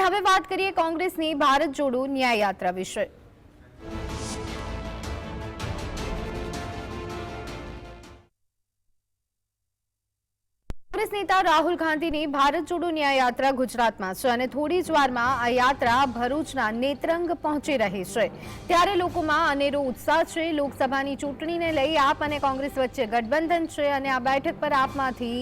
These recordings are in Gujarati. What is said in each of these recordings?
હવે વાત કરીએ કોંગ્રેસની ભારત જોડો ન્યાય યાત્રા વિશે. કોંગ્રેસ નેતા રાહુલ ગાંધીની ભારત જોડો ન્યાય યાત્રા ગુજરાતમાં છે અને થોડી જ વારમાં આ યાત્રા ભરૂચના નેત્રંગ પહોંચી રહી છે. ત્યારે લોકોમાં અનેરો ઉત્સાહ છે. લોકસભાની ચૂંટણીને લઈ આપ અને કોંગ્રેસ વચ્ચે ગઠબંધન છે અને આ બેઠક પર આપમાંથી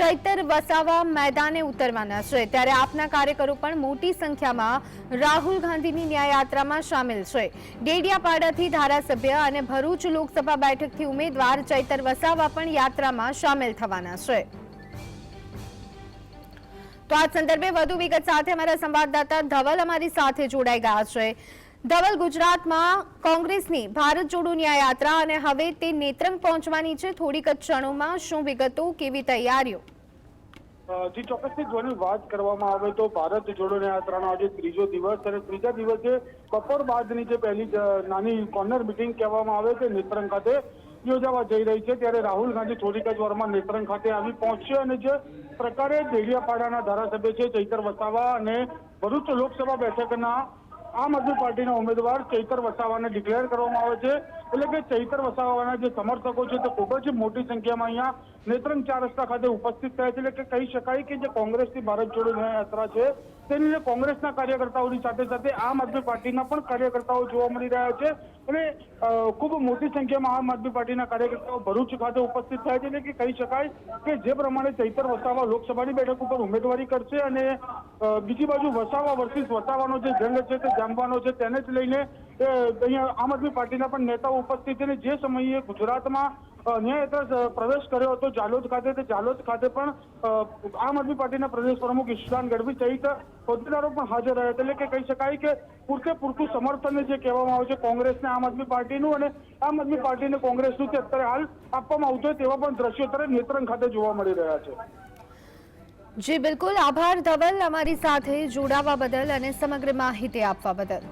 ચૈતર વસાવા મેદાને ઉતરવાના છે. ત્યારે આપના કાર્યકરો પણ મોટી સંખ્યામાં રાહુલ ગાંધીની ન્યાય યાત્રામાં સામેલ છે. ડેડિયાપાડાથી ધારાસભ્ય અને ભરૂચ લોકસભા બેઠકથી ઉમેદવાર ચૈતર વસાવા પણ યાત્રામાં સામેલ થવાના છે. તો આ સંદર્ભે વધુ વિગત સાથે અમારા સંવાદદાતા ધવલ અમારી સાથે જોડાઈ ગયા છે. ધવલ, ગુજરાતમાં કોંગ્રેસની ભારત જોડો ન્યાય યાત્રા અને હવે તે નેત્રંગ પહોંચવાની છે. થોડીક જ ક્ષણોમાં શું વિગતો, કેવી તૈયારીઓ? જી, ચોક્કસથી જોની વાત કરવામાં આવે તો ભારત જોડો યાત્રાનો આજે ત્રીજો દિવસ અને ત્રીજા દિવસે બપોર બાદની જે પહેલી નાની કોર્નર મિટિંગ કહેવામાં આવે છે, નેત્રંગ ખાતે યોજાવા જઈ રહી છે, ત્યારે રાહુલ ગાંધી થોડીક જ વારમાં નેત્રંગ ખાતે આવી પહોંચશે અને જે પ્રકારે દેડિયાપાડાના ધારાસભ્ય છે, ચૈતર વસાવા અને ભરૂચ લોકસભા બેઠકના આમ આદમી પાર્ટીના ઉમેદવાર ચૈતર વસાવાને ડિક્લેર કરવામાં આવે છે. એટલે કે ચૈતર વસાવાના જે સમર્થકો છે તે ખૂબ જ મોટી સંખ્યામાં અહીંયા નેત્રંગ ચાર રસ્તા ખાતે ઉપસ્થિત થયા છે. એટલે કે કહી શકાય કે જે કોંગ્રેસની ભારત જોડો યાત્રા છે, તેની કોંગ્રેસના કાર્યકર્તાઓની સાથે સાથે આમ આદમી પાર્ટીના પણ કાર્યકર્તાઓ જોવા મળી રહ્યા છે. અને ખૂબ મોટી સંખ્યામાં આમ આદમી પાર્ટીના કાર્યકર્તાઓ ભરૂચ ખાતે ઉપસ્થિત થયા છે. એટલે કે કહી શકાય કે જે પ્રમાણે ચૈતર વસાવા લોકસભાની બેઠક ઉપર ઉમેદવારી કરશે અને બીજી બાજુ વસાવા વર્સિસ વસાવાનો જે જંગ છે તે જામવાનો છે તેને જ લઈને અહીંયા આમ આદમી પાર્ટીના પણ નેતાઓ ઉપસ્થિત છે જે સમયે ગુજરાતમાં અ, ન્યાય પ્રવેશ કર્યો હતો જાલોદ ખાતે તે જાલોદ ખાતે પણ આમ આદમી પાર્ટીના પ્રદેશ પ્રમુખ ઈશાન ગઢવી સહિત હોદ્દેદારો પણ હાજર રહ્યા એટલે કે કહી શકાય કે પૂરતે પૂરતું સમર્થન જે કહેવામાં આવે છે કોંગ્રેસને આમ આદમી પાર્ટીનું અને આમ આદમી પાર્ટીને કોંગ્રેસનું તે અત્યારે હાલ આપવામાં આવતું હોય તેવા પણ દ્રશ્યો અત્યારે નેત્રંગ ખાતે જોવા મળી રહ્યા છે. જી બિલકુલ. આભાર ધવલ અમારી સાથે જોડાવા બદલ અને સમગ્ર માહિતી આપવા બદલ.